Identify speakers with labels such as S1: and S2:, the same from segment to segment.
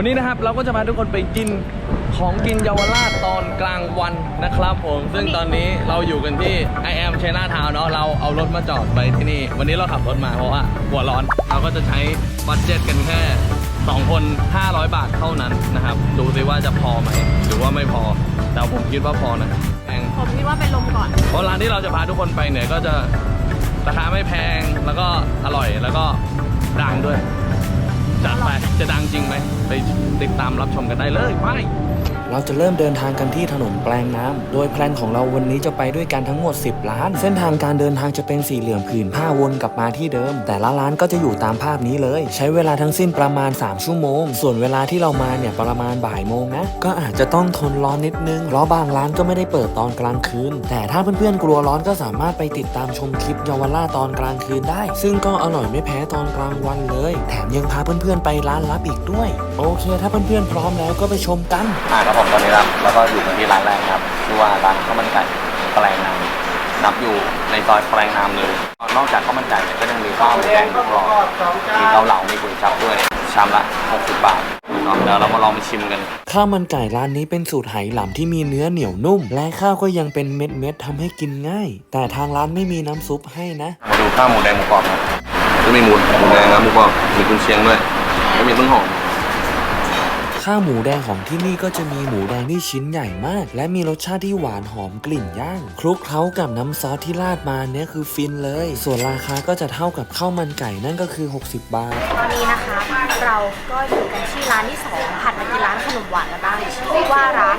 S1: วันนี้นะครับเราก็จะพาทุกคนไปกินของกินเยาวราชตอนกลางวันนะครับผมซึ่งตอนนี้เราอยู่กันที่ I am China Town เนาะเราเอารถมาจอดไปที่นี่ วันนี้เราขับรถมาเพราะว่าหัวร้อนเราก็จะใช้บัตเจ็ตกันแค่ 2 คน 500 บาทเท่านั้นนะครับ ดูซิว่าจะพอไหม หรือว่าไม่พอ แต่ผมคิดว่าพอนะแพง
S2: ผมคิดว่าเป็นลมก่อน
S1: เพราะร้านที่เราจะพาทุกคนไปเนี่ยก็จะราคาไม่แพงแล้วก็อร่อยแล้วก็ดังด้วย จัดไปจะดังจริงไหมไปติดตามรับชมกันได้เลยไป
S3: เราจะเริ่มเดินทางกันที่ถนนแปลงน้ำโดยแพลนของเราวันนี้จะไปด้วยกันทั้งหมด 10 ล้าน เส้นทางการเดินทางจะเป็นสี่เหลี่ยมผืนผ้าวนกลับมาที่เดิม แต่ละร้านก็จะอยู่ตามภาพนี้เลย ใช้เวลาทั้งสิ้นประมาณ 3 ชั่วโมง ส่วนเวลาที่เรามาเนี่ยประมาณบ่ายโมงนะ ก็อาจจะต้องทนร้อนนิดนึง เพราะบางร้านก็ไม่ได้เปิดตอนกลางคืน แต่ถ้าเพื่อนๆกลัวร้อนก็สามารถไปติดตามชมคลิปเยาวราชตอนกลางคืนได้ ซึ่งก็อร่อยไม่แพ้ตอนกลางวันเลย แถมยังพาเพื่อนๆไปร้านลับอีกด้วย โอเค ถ้าเพื่อนๆพร้อมแล้วก็ไปชมกัน
S4: อ่าครับผมตอนนี้ครับแล้วก็อยู่กันที่ร้านแรกครับชื่อว่าร้านข้าวมันไก่แปลงนามนับอยู่ในซอยแปลงนามเลย นอกจากข้าวมันไก่เนี่ยก็ยังมีข้าวหมูแดงหมูกรอบมีเกาเหลา มีก๋วยจั๊บด้วย ชามละ 60 บาทเนาะเดี๋ยวเรามาลองไปชิมกัน
S3: ข้าวมันไก่ร้านนี้เป็นสูตรไหหลำที่มีเนื้อเหนียวนุ่ม และข้าวก็ยังเป็นเม็ดๆทำให้กินง่าย แต่ทางร้านไม่มีน้ำซุปให้นะ
S4: มาดูข้าวหมูแดงหมูกรอบนะจะมีหมูหมูแดงนะหมูกรอบมีกุนเชียงด้วยแล้วมีต้นหอม
S3: ข้าวหมูแดงของที่นี่ก็จะมีหมูแดงที่ชิ้นใหญ่มาก และมีรสชาติที่หวานหอมกลิ่นย่าง คลุกเคล้ากับน้ำซอสที่ราดมาเนี่ยคือฟินเลย ส่วนราคาก็จะเท่ากับข้าวมันไก่นั่นก็คือ 60 บาท
S2: ตอนนี้นะคะ เราก็อยู่กันที่ร้านที่สองผัดมากินร้านขนมหวานแล้วบ้างชื่อว่าร้าน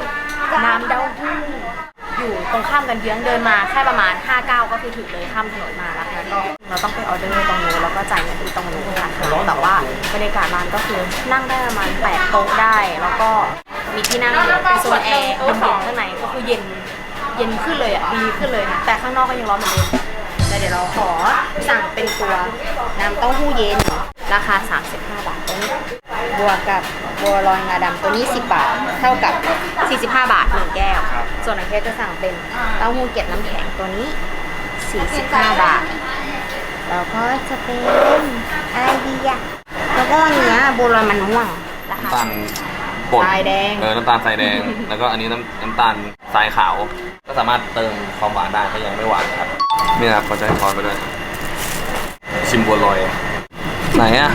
S2: น้ำเต้าหู้ อยู่ตรงข้ามกันเยื้องเดินมาแค่ประมาณ5ก้าก็คือถึงเลยข้ามถนนมาแล้วแล้วก็เราต้องไปออเดอร์ตรงนู้นแล้วก็จ่ายเงินที่ตรงนู้นค่ะแต่ว่าบรรยากาศร้านก็คือนั่งได้ประมาณ8โต๊ะได้ แล้วก็มีที่นั่งเป็นโซนแอร์เย็นข้างในก็คือเย็นเย็นขึ้นเลยอะดีขึ้นเลยนะแต่ข้างนอกก็ยังร้อนเหมือนเดิมแล้วเดี๋ยวเราขอสั่งเป็นตัวน้ำเต้าหู้เย็นราคา 35 บาทตัวนี้ บวกกับบัวลอยงาดำตัวนี้ 10 บาท เท่ากับ 45 บาทหนึ่งแก้วส่วนอันแก้วจะสั่งเป็นเต้าหู้เกล็ดน้ำแข็งตัวนี้ 45 บาท แล้วก็จะเป็นอะไรดีอะแล้วก็อันเนี้ยบัวลอยมันม่วงราคา
S4: น้ำตาลป่น
S2: ทรายแดง
S4: เออ น้ำตาลทรายแดง แล้วก็อันนี้น้ำน้ำตาลทรายขาว ก็สามารถเติมความหวานได้ถ้ายังไม่หวานครับ นี่นะครับเขาจะให้คอนไปด้วย ชิมบัวลอย ไหนอะ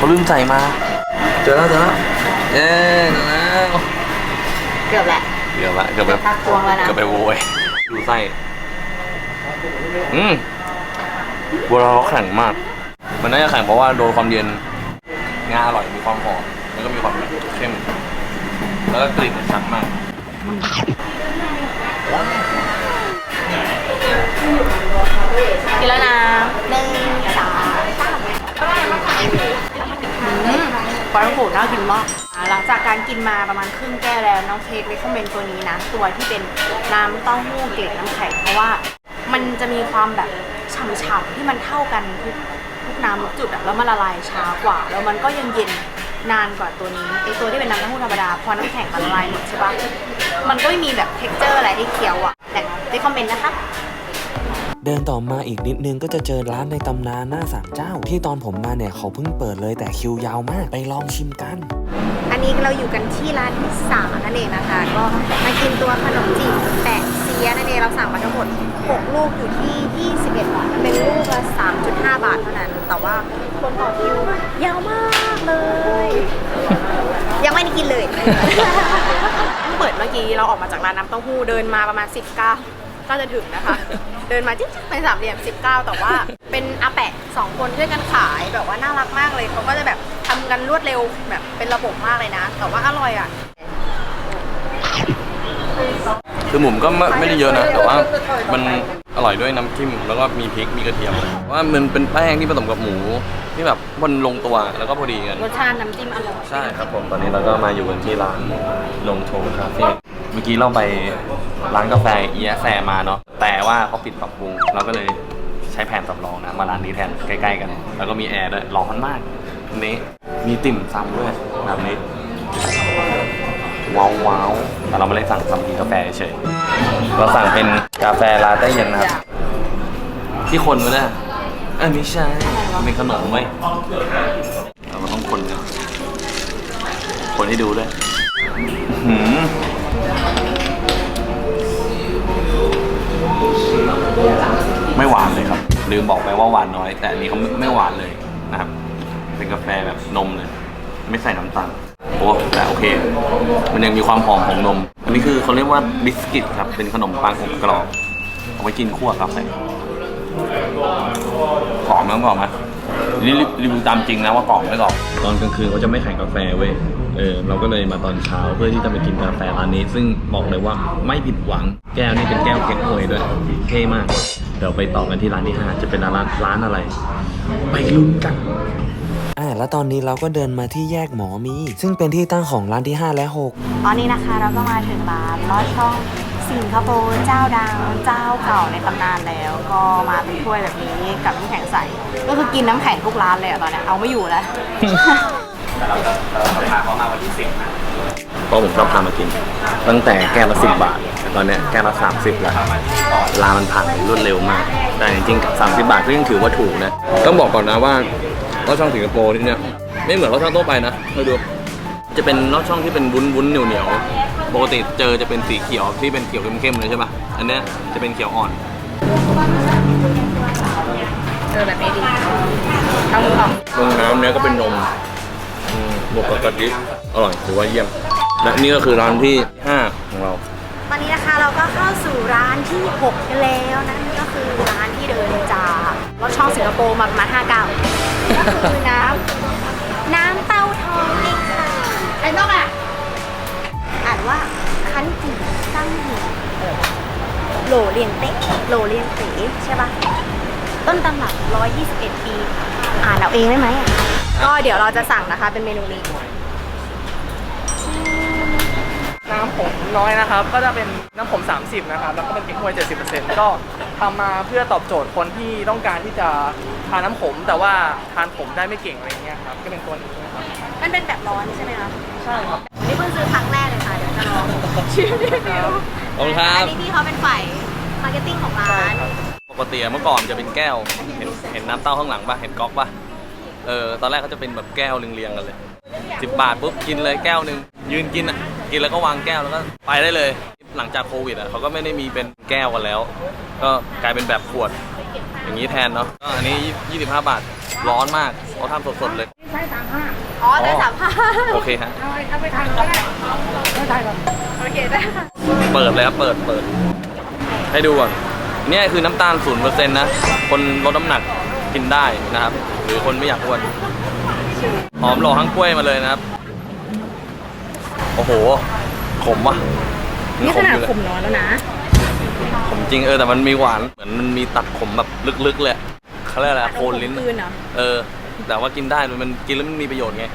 S4: เขาลืมใส่มา เจอแล้วเจอแล้วเย้เจอแล้ว
S2: เกือบแหละ
S4: เกือบละเกือบแบบ
S2: พักตวงแล้วนะ
S4: เกือบไปโวยดูไส้อืมบัวลอยเขาแข็งมาก มันน่าจะแข็งเพราะว่าโดนความเย็นงาอร่อยมีความหอมแล้วก็มีความเข้ม แล้วก็กลิ่นชัดมาก
S2: ปลาท่องโกะน่ากินมากอ่าหลังจากการกินมาประมาณครึ่งแก้วแล้วน้องเค้กเลยคอมเมนต์ตัวนี้นะ ตัวที่เป็นน้ำเต้าหู้เกล็ดน้ำแข็งเพราะว่ามันจะมีความแบบฉ่ำๆที่มันเท่ากันทุกทุกน้ำทุกจุดอะแล้วมันละลายช้ากว่า แล้วมันก็ยังเย็นนานกว่าตัวนี้ไอตัวที่เป็นน้ำเต้าหู้ธรรมดาพอน้ำแข็งมันละลายหมดใช่ปะมันก็ไม่มีแบบเท็กเจอร์อะไรให้เคี้ยวอะแต่ในคอมเมนต์นะคะ
S3: เดินต่อมาอีกนิดนึงก็จะเจอร้านในตำนานหน้าสามเจ้า ที่ตอนผมมาเนี่ยเขาเพิ่งเปิดเลยแต่คิวยาวมาก ไปลองชิมกัน
S2: อันนี้เราอยู่กันที่ร้านที่สามนั่นเองนะคะ ก็มากินตัวขนมจีบแปะเซียนั่นเองเราสั่งมาทั้งหมด 6 ลูกอยู่ที่ 21 บาทเป็นลูกละ3.5 บาทเท่านั้น แต่ว่าคนต่อคิวยาวมากเลย ยังไม่ได้กินเลย เพิ่งเปิดเมื่อกี้เราออกมาจากร้านน้ำเต้าหู้เดินมาประมาณ 19 ก็จะถึงนะคะ เดินมาจิ๊บๆในสามเหลี่ยม 19 แต่ว่าเป็นอาแปะสองคนช่วยกันขายแบบว่าน่ารักมากเลยเขาก็จะแบบทำกันรวดเร็วแบบเป็นระบบมากเลยนะ แต่ว่าอร่อยอะ
S1: คือหมุมก็ไม่ไม่ได้เยอะนะ แต่ว่ามันอร่อยด้วยน้ำจิ้มแล้วก็มีพริกมีกระเทียมว่ามันเป็นแป้งที่ผสมกับหมูที่แบบมันลงตัวแล้วก็พอดีกัน
S2: รสชาติน้ำจิ้มอร่อย
S1: ใช่ครับผมตอนนี้เราก็มาอยู่กันที่ร้านลงโชว์คาเฟ่ เมื่อกี้เราไปร้านกาแฟเอียแซมาเนาะแต่ว่าเขาปิดปรับปรุงเราก็เลยใช้แผนสำรองนะ มาร้านนี้แทนใกล้ๆกัน แล้วก็มีแอร์ด้วยร้อนมากนี้มีติ่มซำด้วยแบบนี้ว้าวว้าวแต่เราไม่ได้สั่งทำกินกาแฟเฉยเราสั่งเป็นกาแฟลาเต้เย็นนะครับที่คนไว้เนี่ยเอ้ยไม่ใช่มันเป็นขนมไว้เราต้องคนกันคนให้ดูด้วยหืม ไม่หวานเลยครับ ลืมบอกไปว่าหวานน้อย แต่อันนี้เขาไม่ไม่หวานเลยนะครับ เป็นกาแฟแบบนมเลย ไม่ใส่น้ำตาลโอ้แต่โอเค มันยังมีความหอมของนม อันนี้คือเขาเรียกว่าบิสกิตครับ เป็นขนมปังอบกรอบเอาไว้กินคั่วกาแฟกรอบไหมกรอบไหมนี่รีวิวตามจริงนะว่ากรอบไม่กรอบตอนกลางคืนเขาจะไม่ขายกาแฟเว้ย เออเราก็เลยมาตอนเช้าเพื่อที่จะไปกินกาแฟร้านนี้ ซึ่งบอกเลยว่าไม่ผิดหวัง แก้วนี่เป็นแก้วเก๊กฮวยด้วยเท่มาก เดี๋ยวไปต่อกันที่ร้านที่ห้าจะเป็นร้านร้านอะไร ไปลุ้นกัน
S3: อ่าแล้วตอนนี้เราก็เดินมาที่แยกหมอมี ซึ่งเป็นที่ตั้งของร้านที่ 5 และ 6
S2: ตอนนี้นะคะเราก็มาถึงร้านลอดช่องสิงคโปร์เจ้าดังเจ้าเก่าในตำนานแล้ว ก็มาเป็นถ้วยแบบนี้กับน้ำแข็งใส ก็คือกินน้ำแข็งทุกร้านเลยอะตอนเนี้ยเอาไม่อยู่แล้ว
S1: แต่เราเราพาเขามาวันที่สิบนะเพราะผมชอบพามากิน ตั้งแต่แก้วละสิบบาทแต่ตอนเนี้ยแก้วละสามสิบแล้วร้านมันผ่านไปรวดเร็วมาก แต่จริงๆสามสิบบาทก็ยังถือว่าถูกนะ ต้องบอกก่อนนะว่าลอดช่องสิงคโปร์ที่เนี่ยไม่เหมือนลอดช่องทั่วไปนะมาดู จะเป็นลอดช่องที่เป็นวุ้นวุ้นๆเหนียวเหนียวๆปกติเจอจะเป็นสีเขียวที่เป็นเขียวเข้มๆเลยใช่ปะอันเนี้ยจะเป็นเขียวอ่อน
S2: เจอแบบนี้ดีเอามือออก
S1: ตรงน้ำเนี้ยก็เป็นนมอืม บวกกับกะทิอร่อยถือว่าเยี่ยม และนี่ก็คือร้านที่ 5 ของเรา
S2: ตอนนี้นะคะเราก็เข้าสู่ร้านที่6กันแล้วนั่นก็คือร้านที่เดินจากลอดช่องสิงคโปร์มาประมาณ5เก้าก็คือน้ำน้ำเต้าทองเองค่ะไอ้นกอะอ่านว่าคันจีตั้งหูโหลเลียงเต๊ะโหลเลียงเต๋ใช่ปะต้นตำรับ 121 ปี อ่านเอาเองได้ไหมอะ ก็เดี๋ยวเราจะสั่งนะคะเป็นเมนูนี้
S5: น้ำผมน้อยนะครับ ก็จะเป็นน้ำผม 30 นะครับ แล้วก็เป็นเก๊กฮวย 70%ก็ทำมาเพื่อตอบโจทย์คนที่ต้องการที่จะทานน้ำผม แต่ว่าทานผมได้ไม่เก่งอะไรเงี้ยครับ ก็เป็นตัวนี้นะครับ
S2: มันเป็นแบบร้อนใช่ไหมคะ
S5: ใช่ครับ
S2: นี่เพิ่งซื้อครั้งแรกเลยค่ะ เดี๋ยวจะลองชิมรีวิว
S1: ขอบคุณครับ
S2: อันนี้พี่เขาเป็นฝ่ายมาร์เก็ตติ้งของร้าน
S1: ปกติอะเมื่อก่อนจะเป็นแก้ว เห็นเห็นน้ำเต้าข้างหลังป่ะเห็นก๊อกป่ะเออตอนแรกเขาจะเป็นแบบแก้วเรียงๆกันเลยสิบบาทปุ๊บกินเลยแก้วหนึ่งยืนกินอะกินแล้วก็วางแก้วแล้วก็ไปได้เลย หลังจากโควิดอะเขาก็ไม่ได้มีเป็นแก้วกันแล้ว ก็กลายเป็นแบบขวด อย่างนี้แทนเนาะก็อันนี้ 25 บาทร้อนมากเขาทำสดๆเลย
S2: อ๋อได้สามพัน
S1: โอเคฮะ
S2: โอเคได้ค่ะ
S1: เปิดเลยครับเปิดเปิด ให้ดูก่อนเนี่ยคือน้ำตาลศูนเปอร์เซ็นต์นะ คนลดน้ำหนักกินได้นะครับ หรือคนไม่อยากอ้วนหอมหล่อทั้งกล้วยมาเลยนะครับ โอ้โห ขมว่ะ
S2: นี่ขนาด
S1: อยู่เลย
S2: ขมน้อยแล้วนะ
S1: ขมจริงเออแต่มันมีหวาน เหมือนมันมีตัดขมแบบลึกๆเลยเขาเรียกอะไรโคนลิ้น
S2: คืนเหรอ
S1: เออ แต่ว่ากินได้มันมันกินแล้วมันมีประโยชน์ไง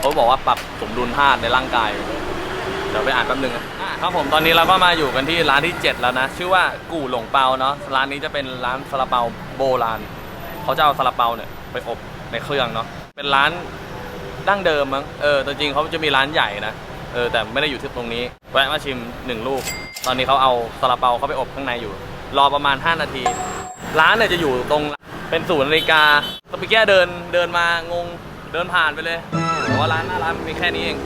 S1: เขาบอกว่าปรับสมดุลธาตุในร่างกาย เดี๋ยวไปอ่านแป๊บนึงนะอะครับผมตอนนี้เราก็มาอยู่กันที่ร้านที่ 7 แล้วนะ ชื่อว่ากู่หลงเปาเนาะร้านนี้จะเป็นร้านซาลาเปาโบราณ เขาจะเอาซาลาเปาเนี่ยไปอบในเครื่องเนาะเป็นร้านดั้งเดิมมั้งเออแต่จริงเขาจะมีร้านใหญ่นะเออแต่ไม่ได้อยู่ที่ตรงนี้แวะมาชิมหนึ่งลูก ตอนนี้เขาเอาซาลาเปาเข้าไปอบข้างในอยู่ รอประมาณ 5 นาที ร้านเนี่ยจะอยู่ตรงเป็นศูนย์นาฬิกาตะปิแก้เดินเดินมางงเดินผ่านไปเลยแต่ว่าร้านหน้าร้านมีแค่นี้เอง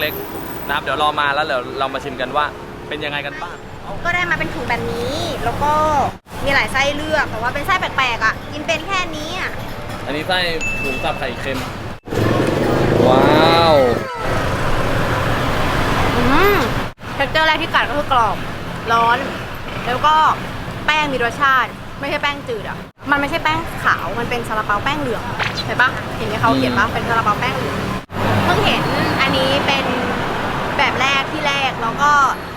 S1: เล็กๆนะครับเดี๋ยวรอมาแล้วเดี๋ยวเรามาชิมกันว่าเป็นยังไงกันบ้าง
S2: ก็ได้มาเป็นถุงแบบนี้แล้วก็ มีหลายไส้เลือกแต่ว่าเป็นไส้แปลกๆอะ กินเป็นแค่นี้อะ
S1: อันนี้ไส้หมูสับไข่เค็ม ว้าว
S2: อืมเท็กเจอร์แรกที่กัดก็คือกรอบ ร้อน แล้วก็แป้งมีรสชาติ ไม่ใช่แป้งจืดอะ มันไม่ใช่แป้งขาว มันเป็นซาลาเปาแป้งเหลืองเห็นปะเห็นไหมเขาเขียนปะเป็นซาลาเปาแป้งเหลือง เพิ่งเห็นอันนี้เป็นแบบแรกที่แรก แล้วก็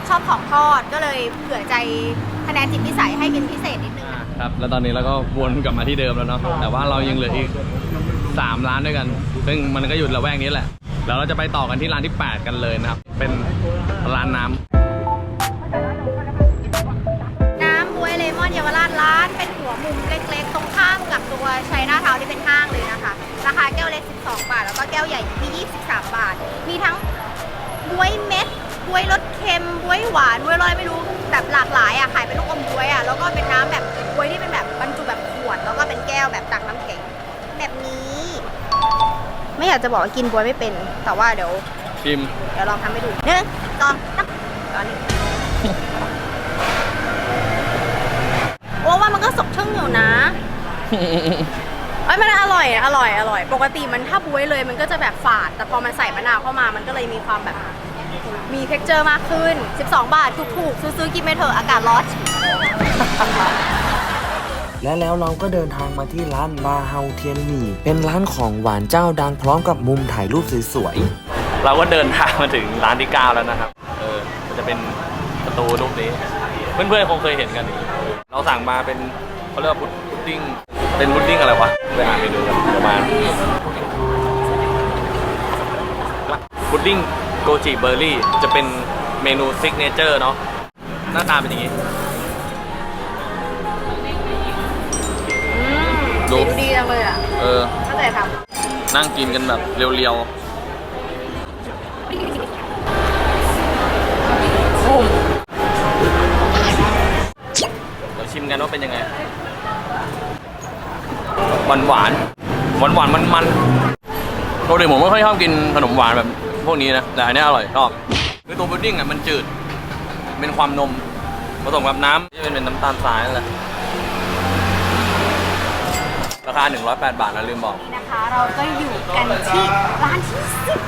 S2: ชอบของทอดก็เลยเผื่อใจคะแนนจิตพิสัยให้เป็นพิเศษนิดนึง
S1: อ่าครับ แล้วตอนนี้เราก็วนกลับมาที่เดิมแล้วเนาะ แต่ว่าเรายังเหลืออีก 3 ร้านด้วยกัน ซึ่งมันก็อยู่ละแวกนี้แหละ แล้วเราจะไปต่อกันที่ร้านที่ 8 กันเลยนะครับ เป็นร้านน้ำ
S2: น้ำบวยเลมอนเยาวราชร้าน เป็นหัวมุมเล็กๆ ตรงข้ามกับตัวชัยนาทาวน์ที่เป็นห้างเลยนะคะ ราคาแก้วเล็ก 12 บาท แล้วก็แก้วใหญ่อยู่ที่ 23 บาท มีทั้งบวยเม็ด บวยรสเค็มบวยหวานบวยลอยไม่รู้แบบหลากหลายอะขายเป็นลูกอมบวยอะแล้วก็เป็นน้ำแบบบวยที่เป็นแบบบรรจุแบบขวดแล้วก็เป็นแก้วแบบตักน้ำแข็งแบบนี้ ไม่อยากจะบอกว่ากินบวยไม่เป็น แต่ว่าเดี๋ยว
S1: ชิชิม
S2: เดี๋ยวลองทำให้ดูหนึ่งสองสามตอนนี้ โอ้ว่ามันก็สดชื่นอยู่นะเอ้ยมันอร่อยอะอร่อยอร่อย ปกติมันถ้าบวยเลยมันก็จะแบบฝาด แต่พอมันใส่มะนาวเข้ามามันก็เลยมีความแบบ มีเท็กเจอร์มากขึ้น 12 บาทถูกๆซื้อๆกินไม่เถอะอากาศร้อน
S3: และแล้วเราก็เดินทางมาที่ร้านบาเฮาเทียนหมี่เป็นร้านของหวานเจ้าดังพร้อมกับมุมถ่ายรูปสวยๆ
S1: เราก็เดินทางมาถึงร้านที่ 9 แล้วนะครับ เออมันจะเป็นประตูรูปนี้ เพื่อนๆคงเคยเห็นกันนี่เราสั่งมาเป็นเขาเรียกว่าพุดพุดดิ้ง เป็นพุดดิ้งอะไรวะ ไปอ่านเมนูกันประมาณพุดดิ้ง โกจิเบอร์รี่ จะเป็นเมนูซิกเนเจอร์เนาะหน้าตาเป็นอย่างนี้
S2: อืม
S1: ดู
S2: ดูดีจังเลยอะ
S1: เออ
S2: เข้าใจท
S1: นั่งกินกันแบบเรียวำๆเดี๋ยวชิมกันว่าเป็นยังไงหวานหวานหวานหวานมันมันๆปกติผมไม่ค่อยชอบกินขนมหวานแบบ พวกนี้นะแต่อันนี้อร่อยชอบคือตัวพุดดิ้งอะมันจืด เป็นความนมผสมกับน้ำที่เป็นน้ำตาลทรายนั่นแหละราคา 108 บาทนะลืมบอก
S2: นี่นะคะ เราก็อยู่กันที่ร้านที่สิบ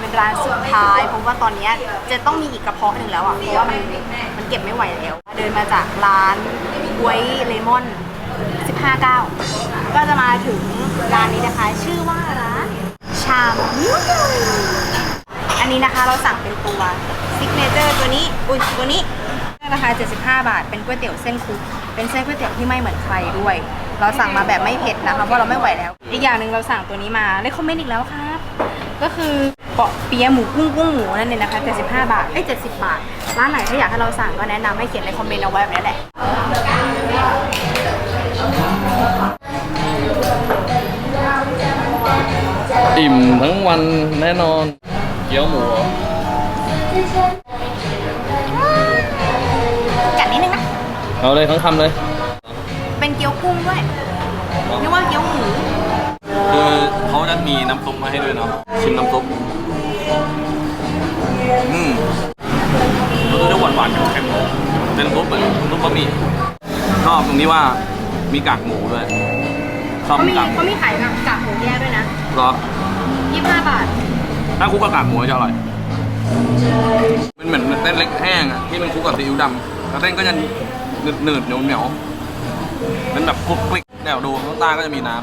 S2: เป็นร้านสุดท้ายผมว่าตอนนี้จะต้องมีอีกกระเพาะหนึ่งแล้วอะเพราะว่ามันมันเก็บไม่ไหวแล้ว เดินมาจากร้านบวยเลมอน 59 ก็จะมาถึงร้านนี้นะคะ ชื่อว่าร้านชามอันนี้นะคะเราสั่งเป็นตัวซิกเนเจอร์ตัวนี้ อุ้ยตัวนี้ราคา 75 บาท เป็นก๋วยเตี๋ยวเส้นคลุก เป็นเส้นก๋วยเตี๋ยวที่ไม่เหมือนใครด้วย เราสั่งมาแบบไม่เผ็ดนะคะ เพราะเราไม่ไหวแล้ว อีกอย่างหนึ่งเราสั่งตัวนี้มาเลยคอมเมนต์อีกแล้วครับ ก็คือเปาะเปียะหมูกุ้งกุ้งหมูนั่นเองนะคะ 75 บาทเอ้70 บาท ร้านไหนถ้าอยากให้เราสั่งก็แนะนำให้เขียนในคอมเมนต์เอาไว้แบบนี้แหละ
S1: อิ่มทั้งวันแน่นอน เกี๊ยวหมูเหรอ
S2: จัดนิดนึงนะ
S1: เอาเลยทั้งคำเลย
S2: เป็นเกี๊ยวกุ้งด้วยนึกว่าเกี๊ยวหมู
S1: คือเขาจะมีน้ำซุปมาให้ด้วยเนาะชิมน้ำซุปอืมรสจะหวานหวานๆเค็มๆเป็นซุปเหมือนซุปบะหมี่ชอบตรงนี้ว่ามีกากหมูด้วย ชอบ
S2: เขามี
S1: กากหมู
S2: เขามีขายกับกากหมูแยกด้วยนะ
S1: เหรอ
S2: 25บาท
S1: ถ้าคลุกกับกากหมูจะอร่อย มันเหมือนเส้นเล็กแห้งอะที่มันคลุกกับซีอิ๊วดำแล้วเส้นก็จะหนืดหนืดๆเหนียวเหนียวๆเป็นแบบคลุกคลิกเนี่ยดูข้างใต้ก็จะมีน้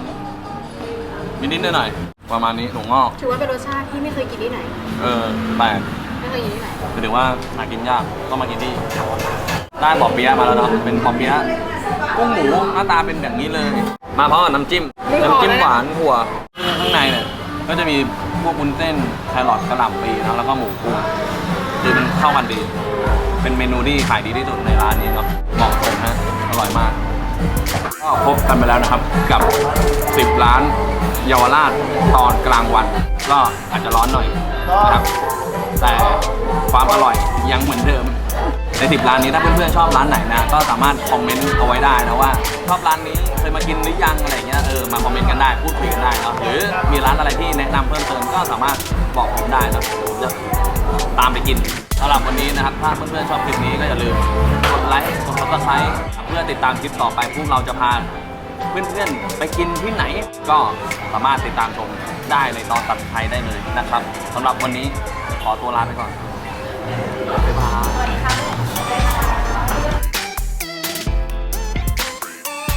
S1: ำมีนิดหน่อยๆประมาณนี้หนูงอก
S2: ถือว่าเป็นรสชาติที่ไม่เคยกินที่ไหน
S1: เออแปลก
S2: ไม่เคยกินที่ไหน
S1: หมายถึงว่าหากินยากต้องมากินที่ได้ปอเปี๊ยะมาแล้วเนาะเป็นปอเปี๊ยะ กุ้งหมูหน้าตาเป็นแบบนี้เลย มาพร้อมกับน้ำจิ้ม น้ำจิ้มหวานหัวข้างในเนี่ยก็จะมีพวกวุ้นเส้นแครอทกระหล่ำปีนะแล้วก็หมูกุ้งคือมันเข้ากันดี เป็นเมนูที่ขายดีที่สุดในร้านนี้เนาะบอกตรงนะอร่อยมาก ก็พบกันไปแล้วนะครับกับ 10 ร้านเยาวราชตอนกลางวัน ก็อาจจะร้อนหน่อยนะครับ แต่ความอร่อยยังเหมือนเดิม ใน10ร้านนี้ถ้าเพื่อนๆชอบร้านไหนนะก็สามารถคอมเมนต์เอาไว้ได้นะว่าชอบร้านนี้เคยมากินหรือยังอะไรเงี้ยเออมาคอมเมนต์กันได้พูดคุยกันได้เนาะหรือมีร้านอะไรที่แนะนำเพิ่มเติมก็สามารถบอกผมได้นะผมจะตามไปกินสำหรับวันนี้นะครับถ้าเพื่อนๆชอบคลิปนี้ก็อย่าลืมกดไลค์กดซับสไครต์เพื่อติดตามคลิปต่อไปพวกเราจะพาเพื่อนๆไปกินที่ไหนก็สามารถติดตามชมได้ในตอนตัดไทยได้เลยนะครับสำหรับวันนี้ขอตัวลาไปก่อน
S2: สวัสดีค่ะ